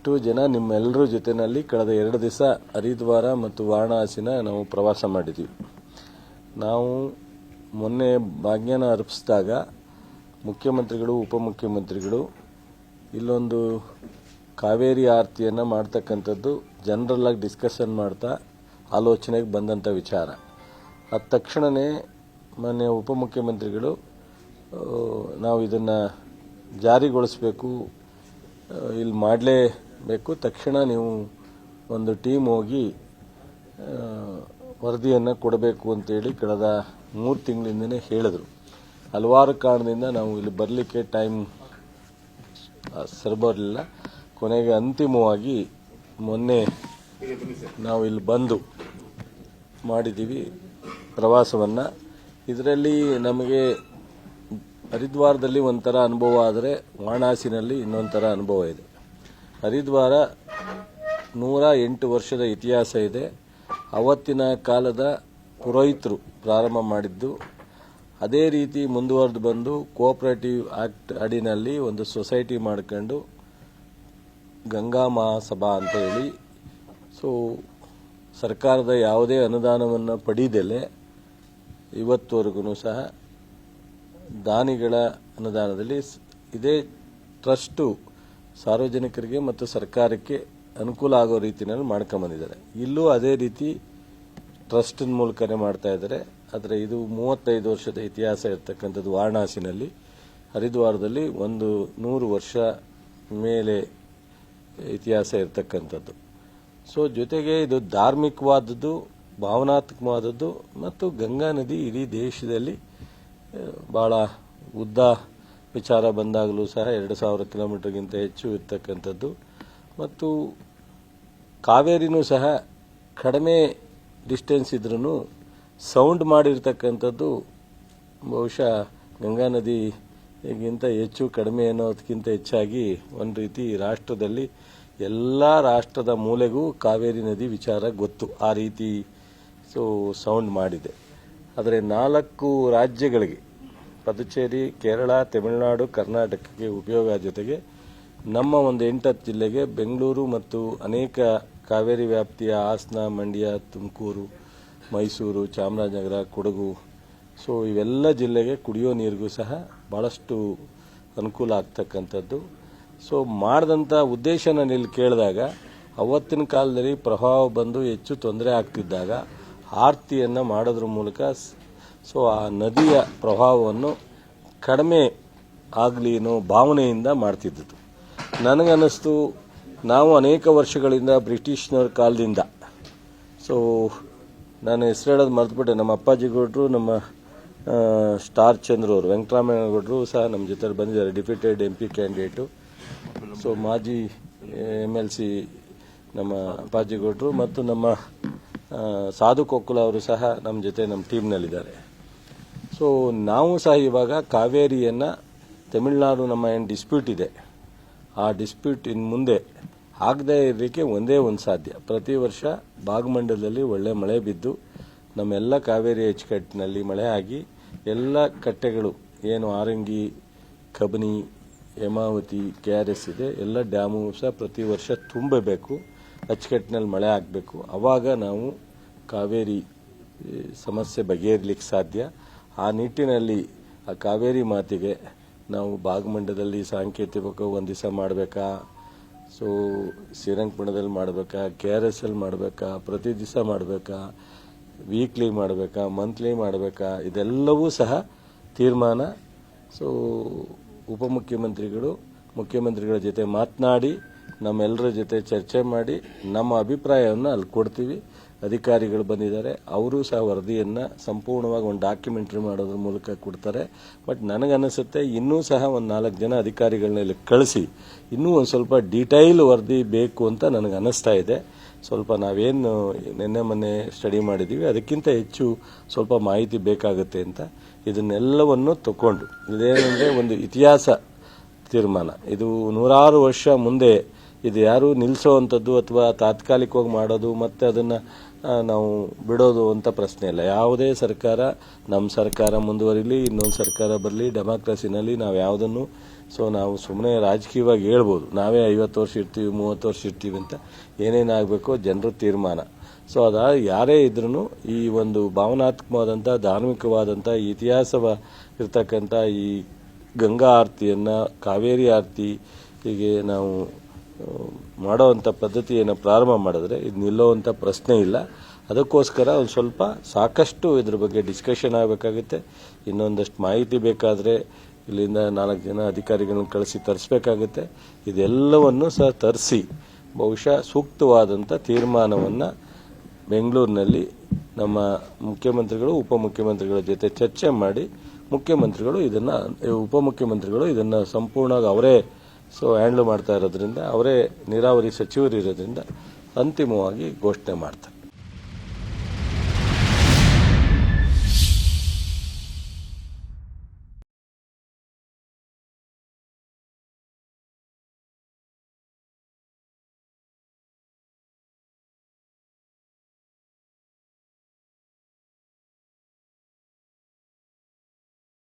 ಇಷ್ಟು ಜನ ನಿಮ್ಮೆಲ್ಲರ ಜೊತೆಯಲ್ಲಿ ಕಳೆದ ಎರಡು ದಿವಸ ಹರಿದ್ವಾರ ಮತ್ತು ವಾರಣಾಸಿನ ನಾವು ಪ್ರವಾಸ ಮಾಡಿದ್ವಿ. ನಾವು ಮೊನ್ನೆ ಭಾಗ್ಯನ ಅರ್ಪಿಸಿದಾಗ ಮುಖ್ಯಮಂತ್ರಿಗಳು, ಉಪಮುಖ್ಯಮಂತ್ರಿಗಳು ಇಲ್ಲೊಂದು ಕಾವೇರಿ ಆರತಿಯನ್ನು ಮಾಡ್ತಕ್ಕಂಥದ್ದು ಜನರಲ್ಲಾಗಿ ಡಿಸ್ಕಷನ್ ಮಾಡ್ತಾ ಆಲೋಚನೆಗೆ ಬಂದಂಥ ವಿಚಾರ. ಅದ ತಕ್ಷಣವೇ ಮೊನ್ನೆ ಉಪಮುಖ್ಯಮಂತ್ರಿಗಳು ನಾವು ಇದನ್ನು ಜಾರಿಗೊಳಿಸಬೇಕು ಇಲ್ಲಿ ಮಾಡಲೇಬೇಕು ತಕ್ಷಣ ನೀವು ಒಂದು ಟೀಮ್ ಹೋಗಿ ವರದಿಯನ್ನು ಕೊಡಬೇಕು ಅಂತೇಳಿ ಕಳೆದ ಮೂರು ತಿಂಗಳಿಂದನೇ ಹೇಳಿದರು. ಹಲವಾರು ಕಾರಣದಿಂದ ನಾವು ಇಲ್ಲಿ ಬರಲಿಕ್ಕೆ ಟೈಮ್ ಸರಿಬರಲಿಲ್ಲ. ಕೊನೆಗೆ ಅಂತಿಮವಾಗಿ ಮೊನ್ನೆ ನಾವು ಇಲ್ಲಿ ಬಂದು ಮಾಡಿದ್ದೀವಿ ಪ್ರವಾಸವನ್ನು. ಇದರಲ್ಲಿ ನಮಗೆ ಹರಿದ್ವಾರದಲ್ಲಿ ಒಂಥರ ಅನುಭವ ಆದರೆ ವಾರಣಾಸಿನಲ್ಲಿ ಇನ್ನೊಂಥರ ಅನುಭವ ಇದೆ. ಹರಿದ್ವಾರ ನೂರ ಎಂಟು ವರ್ಷದ ಇತಿಹಾಸ ಇದೆ. ಅವತ್ತಿನ ಕಾಲದ ಪುರೋಹಿತರು ಪ್ರಾರಂಭ ಮಾಡಿದ್ದು, ಅದೇ ರೀತಿ ಮುಂದುವರೆದು ಬಂದು ಕೋಆಪರೇಟಿವ್ ಆ್ಯಕ್ಟ್ ಅಡಿನಲ್ಲಿ ಒಂದು ಸೊಸೈಟಿ ಮಾಡ್ಕೊಂಡು ಗಂಗಾ ಮಹಾಸಭಾ ಅಂತ ಹೇಳಿ, ಸೊ ಸರ್ಕಾರದ ಯಾವುದೇ ಅನುದಾನವನ್ನು ಪಡೀದಲೆ ಇವತ್ತುವರೆಗೂ ಸಹ ದಾನಿಗಳ ಅನುದಾನದಲ್ಲಿ ಇದೇ ಟ್ರಸ್ಟು ಸಾರ್ವಜನಿಕರಿಗೆ ಮತ್ತು ಸರ್ಕಾರಕ್ಕೆ ಅನುಕೂಲ ಆಗೋ ರೀತಿಯಲ್ಲಿ ಮಾಡ್ಕೊಂಬಂದಿದ್ದಾರೆ. ಇಲ್ಲೂ ಅದೇ ರೀತಿ ಟ್ರಸ್ಟಿನ ಮೂಲಕನೇ ಮಾಡ್ತಾ ಇದ್ದಾರೆ. ಆದರೆ ಇದು ಮೂವತ್ತೈದು ವರ್ಷದ ಇತಿಹಾಸ ಇರತಕ್ಕಂಥದ್ದು ವಾರಣಾಸಿನಲ್ಲಿ. ಹರಿದ್ವಾರದಲ್ಲಿ ಒಂದು ನೂರು ವರ್ಷ ಮೇಲೆ ಇತಿಹಾಸ ಇರತಕ್ಕಂಥದ್ದು. ಸೊ ಜೊತೆಗೆ ಇದು ಧಾರ್ಮಿಕವಾದದ್ದು, ಭಾವನಾತ್ಮಕವಾದದ್ದು ಮತ್ತು ಗಂಗಾ ನದಿ ಇಡೀ ದೇಶದಲ್ಲಿ ಭಾಳ ಉದ್ದ ವಿಚಾರ ಬಂದಾಗಲೂ ಸಹ ಎರಡು ಸಾವಿರ ಕಿಲೋಮೀಟರ್ಗಿಂತ ಹೆಚ್ಚು ಇರ್ತಕ್ಕಂಥದ್ದು. ಮತ್ತು ಕಾವೇರಿನೂ ಸಹ ಕಡಿಮೆ ಡಿಸ್ಟೆನ್ಸ್ ಇದ್ರೂ ಸೌಂಡ್ ಮಾಡಿರ್ತಕ್ಕಂಥದ್ದು ಬಹುಶಃ ಗಂಗಾ ನದಿಗಿಂತ ಹೆಚ್ಚು ಕಡಿಮೆ ಅನ್ನೋದಕ್ಕಿಂತ ಹೆಚ್ಚಾಗಿ ಒಂದು ರೀತಿ ರಾಷ್ಟ್ರದಲ್ಲಿ ಎಲ್ಲ ರಾಷ್ಟ್ರದ ಮೂಲೆಗೂ ಕಾವೇರಿ ನದಿ ವಿಚಾರ ಗೊತ್ತು. ಆ ರೀತಿ ಸೊ ಸೌಂಡ್ ಮಾಡಿದೆ. ಆದರೆ ನಾಲ್ಕು ರಾಜ್ಯಗಳಿಗೆ ಪುದುಚೇರಿ, ಕೇರಳ, ತಮಿಳುನಾಡು, ಕರ್ನಾಟಕಕ್ಕೆ ಉಪಯೋಗ ಜೊತೆಗೆ ನಮ್ಮ ಒಂದು ಎಂಟತ್ತು ಜಿಲ್ಲೆಗೆ ಬೆಂಗಳೂರು ಮತ್ತು ಅನೇಕ ಕಾವೇರಿ ವ್ಯಾಪ್ತಿಯ ಹಾಸನ, ಮಂಡ್ಯ, ತುಮಕೂರು, ಮೈಸೂರು, ಚಾಮರಾಜನಗರ, ಕೊಡಗು. ಸೊ ಇವೆಲ್ಲ ಜಿಲ್ಲೆಗೆ ಕುಡಿಯೋ ನೀರಿಗೂ ಸಹ ಭಾಳಷ್ಟು ಅನುಕೂಲ ಆಗ್ತಕ್ಕಂಥದ್ದು. ಸೊ ಮಾಡಿದಂಥ ಉದ್ದೇಶ ನಾನು ಇಲ್ಲಿ ಕೇಳಿದಾಗ, ಅವತ್ತಿನ ಕಾಲದಲ್ಲಿ ಪ್ರಭಾವ ಬಂದು ಹೆಚ್ಚು ತೊಂದರೆ ಆಗ್ತಿದ್ದಾಗ, ಆರತಿಯನ್ನು ಮಾಡೋದ್ರ ಮೂಲಕ ಸ್- ಆ ನದಿಯ ಪ್ರಭಾವವನ್ನು ಕಡಿಮೆ ಆಗಲಿ ಅನ್ನೋ ಭಾವನೆಯಿಂದ ಮಾಡ್ತಿದ್ದದ್ದು. ನನಗನ್ನಿಸ್ತು, ನಾವು ಅನೇಕ ವರ್ಷಗಳಿಂದ ಬ್ರಿಟಿಷ್ನವ್ರ ಕಾಲದಿಂದ. ಸೊ, ನಾನು ಹೆಸರು ಹೇಳೋದು ಮರೆತುಬಿಟ್ಟೆ. ನಮ್ಮ ಅಪ್ಪಾಜಿ ಗೌಡ್ರು ನಮ್ಮ ಸ್ಟಾರ್ ಚಂದ್ರ ಅವರು ವೆಂಕಟರಾಮಯ್ಯ ಗೌಡ್ರು ಸಹ ನಮ್ಮ ಜೊತೆ ಬಂದಿದ್ದಾರೆ defeated M P candidate. So, ಮಾಜಿ ಎಂ ಎಲ್ ಸಿ ನಮ್ಮ ಅಪ್ಪಾಜಿ ಗೌಡ್ರು ಮತ್ತು ನಮ್ಮ ಸಾಧು ಕೊಕ್ಕುಲ ಅವರು ಸಹ ನಮ್ಮ ಜೊತೆ ನಮ್ಮ ಟೀಮ್ನಲ್ಲಿದ್ದಾರೆ. ಸೊ ನಾವು ಸಹ ಇವಾಗ ಕಾವೇರಿಯನ್ನು ತಮಿಳುನಾಡು ನಮ್ಮ ಏನು ಡಿಸ್ಪ್ಯೂಟ್ ಇದೆ. ಆ ಡಿಸ್ಪ್ಯೂಟ್ ಇನ್ನು ಮುಂದೆ ಆಗದೇ ಇರಲಿಕ್ಕೆ ಒಂದೇ ಒಂದು ಸಾಧ್ಯ. ಪ್ರತಿ ವರ್ಷ ಭಾಗಮಂಡಲದಲ್ಲಿ ಒಳ್ಳೆ ಮಳೆ ಬಿದ್ದು ನಮ್ಮೆಲ್ಲ ಕಾವೇರಿ ಅಚ್ಚುಕಟ್ಟಿನಲ್ಲಿ ಮಳೆ ಆಗಿ ಎಲ್ಲ ಕಟ್ಟೆಗಳು ಏನು Harangi, Kabini, Hemavathi, K R S ಇದೆ, ಎಲ್ಲ ಡ್ಯಾಮು ಸಹ ಪ್ರತಿ ವರ್ಷ ತುಂಬಬೇಕು. ಅಚ್ಚುಕಟ್ಟಿನಲ್ಲಿ ಮಳೆ ಆಗಬೇಕು. ಆವಾಗ ನಾವು ಕಾವೇರಿ ಸಮಸ್ಯೆ ಬಗೆಹರಿಲಿಕ್ಕೆ ಸಾಧ್ಯ. ಆ ನಿಟ್ಟಿನಲ್ಲಿ ಆ ಕಾವೇರಿ ಮಾತಿಗೆ ನಾವು ಭಾಗಮಂಡದಲ್ಲಿ ಸಾಂಕೇತಿಕ ಒಂದು ದಿವಸ ಮಾಡಬೇಕಾ? ಸೊ ಶ್ರೀರಂಗಪಟ್ಟಣದಲ್ಲಿ ಮಾಡಬೇಕಾ? ಕೆ ಆರ್ ಎಸ್ ಎಲ್ ಮಾಡಬೇಕಾ? ಪ್ರತಿ ದಿವಸ ಮಾಡಬೇಕಾ? ವೀಕ್ಲಿ ಮಾಡಬೇಕಾ? ಮಂತ್ಲಿ ಮಾಡಬೇಕಾ? ಇದೆಲ್ಲವೂ ಸಹ ತೀರ್ಮಾನ. ಸೊ ಉಪಮುಖ್ಯಮಂತ್ರಿಗಳು, ಮುಖ್ಯಮಂತ್ರಿಗಳ ಜೊತೆ ಮಾತನಾಡಿ, ನಮ್ಮೆಲ್ಲರ ಜೊತೆ ಚರ್ಚೆ ಮಾಡಿ, ನಮ್ಮ ಅಭಿಪ್ರಾಯವನ್ನು ಅಲ್ಲಿ ಕೊಡ್ತೀವಿ. ಅಧಿಕಾರಿಗಳು ಬಂದಿದ್ದಾರೆ. ಅವರು ಸಹ ವರದಿಯನ್ನು ಸಂಪೂರ್ಣವಾಗಿ ಒಂದು ಡಾಕ್ಯುಮೆಂಟ್ರಿ ಮಾಡೋದ್ರ ಮೂಲಕ ಕೊಡ್ತಾರೆ. ಬಟ್ ನನಗನ್ನಿಸುತ್ತೆ ಇನ್ನೂ ಸಹ ಒಂದು ನಾಲ್ಕು ಜನ ಅಧಿಕಾರಿಗಳನ್ನ ಇಲ್ಲಿ ಕಳಿಸಿ ಇನ್ನೂ ಒಂದು ಸ್ವಲ್ಪ ಡೀಟೈಲ್ ವರದಿ ಬೇಕು ಅಂತ ನನಗೆ ಅನ್ನಿಸ್ತಾ ಇದೆ. ಸ್ವಲ್ಪ ನಾವೇನು ನಿನ್ನೆ ಮೊನ್ನೆ ಸ್ಟಡಿ ಮಾಡಿದ್ದೀವಿ ಅದಕ್ಕಿಂತ ಹೆಚ್ಚು ಸ್ವಲ್ಪ ಮಾಹಿತಿ ಬೇಕಾಗುತ್ತೆ ಅಂತ ಇದನ್ನೆಲ್ಲವನ್ನು ತಗೊಂಡು ಇದೇನೆಂದರೆ ಒಂದು ಇತಿಹಾಸ ತೀರ್ಮಾನ. ಇದು ನೂರಾರು ವರ್ಷ ಮುಂದೆ ಇದು ಯಾರು ನಿಲ್ಲಿಸೋವಂಥದ್ದು ಅಥವಾ ತಾತ್ಕಾಲಿಕವಾಗಿ ಮಾಡೋದು ಮತ್ತೆ ಅದನ್ನು ನಾವು ಬಿಡೋದು ಅಂತ ಪ್ರಶ್ನೆ ಇಲ್ಲ. ಯಾವುದೇ ಸರ್ಕಾರ ನಮ್ಮ ಸರ್ಕಾರ ಮುಂದುವರಿಲಿ, ಇನ್ನೊಂದು ಸರ್ಕಾರ ಬರಲಿ, ಡೆಮಾಕ್ರಸಿನಲ್ಲಿ ನಾವು ಯಾವುದನ್ನು, ಸೊ ನಾವು ಸುಮ್ಮನೆ ರಾಜಕೀಯವಾಗಿ ಹೇಳ್ಬೋದು. ನಾವೇ ಐವತ್ತು ವರ್ಷ ಇರ್ತೀವಿ, ಮೂವತ್ತು ವರ್ಷ ಇರ್ತೀವಿ ಅಂತ ಏನೇನಾಗಬೇಕೋ ಜನರ ತೀರ್ಮಾನ. ಸೊ ಅದ ಯಾರೇ ಇದ್ರೂ ಈ ಒಂದು ಭಾವನಾತ್ಮಕವಾದಂಥ ಧಾರ್ಮಿಕವಾದಂಥ ಇತಿಹಾಸವ ಇರ್ತಕ್ಕಂಥ ಈ ಗಂಗಾ ಆರತಿಯನ್ನು, ಕಾವೇರಿ ಆರತಿ ಹೀಗೆ ನಾವು ಮಾಡೋವಂಥ ಪದ್ಧತಿಯನ್ನು ಪ್ರಾರಂಭ ಮಾಡಿದ್ರೆ ಇದು ನಿಲ್ಲುವಂಥ ಪ್ರಶ್ನೆ ಇಲ್ಲ. ಅದಕ್ಕೋಸ್ಕರ ಒಂದು ಸ್ವಲ್ಪ ಸಾಕಷ್ಟು ಇದ್ರ ಬಗ್ಗೆ ಡಿಸ್ಕಷನ್ ಆಗಬೇಕಾಗುತ್ತೆ. ಇನ್ನೊಂದಷ್ಟು ಮಾಹಿತಿ ಬೇಕಾದರೆ ಇಲ್ಲಿಂದ ನಾಲ್ಕು ಜನ ಅಧಿಕಾರಿಗಳನ್ನ ಕಳಿಸಿ ತರಿಸ್ಬೇಕಾಗುತ್ತೆ. ಇದೆಲ್ಲವನ್ನು ಸಹ ತರಿಸಿ ಬಹುಶಃ ಸೂಕ್ತವಾದಂಥ ತೀರ್ಮಾನವನ್ನು ಬೆಂಗಳೂರಿನಲ್ಲಿ ನಮ್ಮ ಮುಖ್ಯಮಂತ್ರಿಗಳು, ಉಪಮುಖ್ಯಮಂತ್ರಿಗಳ ಜೊತೆ ಚರ್ಚೆ ಮಾಡಿ ಮುಖ್ಯಮಂತ್ರಿಗಳು ಇದನ್ನು ಉಪಮುಖ್ಯಮಂತ್ರಿಗಳು ಇದನ್ನು ಸಂಪೂರ್ಣವಾಗಿ ಅವರೇ ಸೊ ಹ್ಯಾಂಡ್ಲ್ ಮಾಡ್ತಾ ಇರೋದ್ರಿಂದ ಅವರೇ ನೀರಾವರಿ ಸಚಿವರು ಇರೋದ್ರಿಂದ ಅಂತಿಮವಾಗಿ ಘೋಷಣೆ ಮಾಡ್ತಾರೆ.